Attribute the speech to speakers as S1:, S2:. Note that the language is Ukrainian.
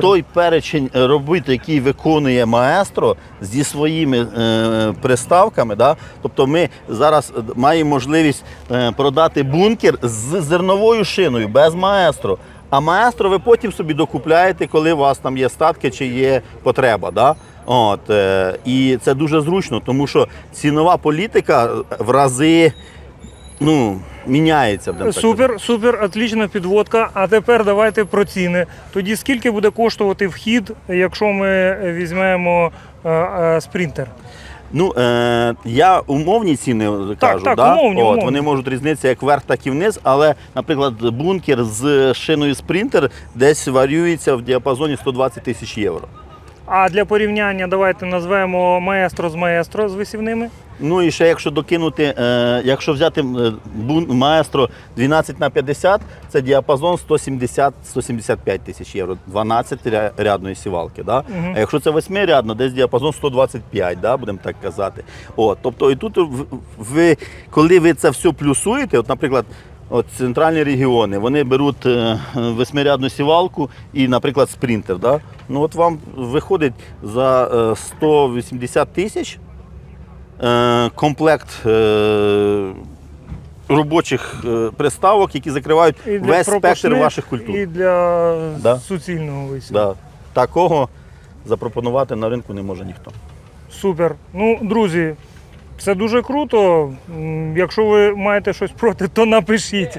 S1: Той перечень е, робіт, який виконує маестро зі своїми е, приставками, да? тобто ми зараз е, маємо можливість е, продати бункер з зерновою шиною без маестро. А маестро ви потім собі докупляєте, коли у вас там є статки чи є потреба. Да? От, е, і це дуже зручно, тому що цінова політика в рази ну, міняється. будемо так
S2: Супер, супер, отлічна підводка. А тепер давайте про ціни. Тоді скільки буде коштувати вхід, якщо ми візьмемо е, е, спринтер?
S1: Ну, е, я умовні ціни кажу,
S2: так,
S1: да?
S2: умовні,
S1: От,
S2: умовні.
S1: вони можуть різнитися як вверх, так і вниз, але, наприклад, бункер з шиною спринтер десь варюється в діапазоні 120 тисяч євро.
S2: А для порівняння давайте назвемо маестро з маестро з висівними.
S1: Ну і ще якщо докинути, е, якщо взяти е, бун, маестро 12 на 50, це діапазон 170-175 тисяч євро, 12 рядної сівалки. Да?
S2: Мгм.
S1: А якщо це 8 рядно, десь діапазон 125, да, будемо так казати. От, тобто і тут ви, коли ви це все плюсуєте, от, наприклад, От центральні регіони вони беруть е, восьмирядну сівалку і, наприклад, спринтер. Да? Ну от вам виходить за е, 180 тисяч е, комплект е, робочих е, приставок, які закривають весь спектр ваших культур.
S2: І для
S1: Да.
S2: суцільного висіву.
S1: Да. Такого запропонувати на ринку не може ніхто.
S2: Супер. Ну, друзі, це дуже круто. Якщо ви маєте щось проти, то напишіть.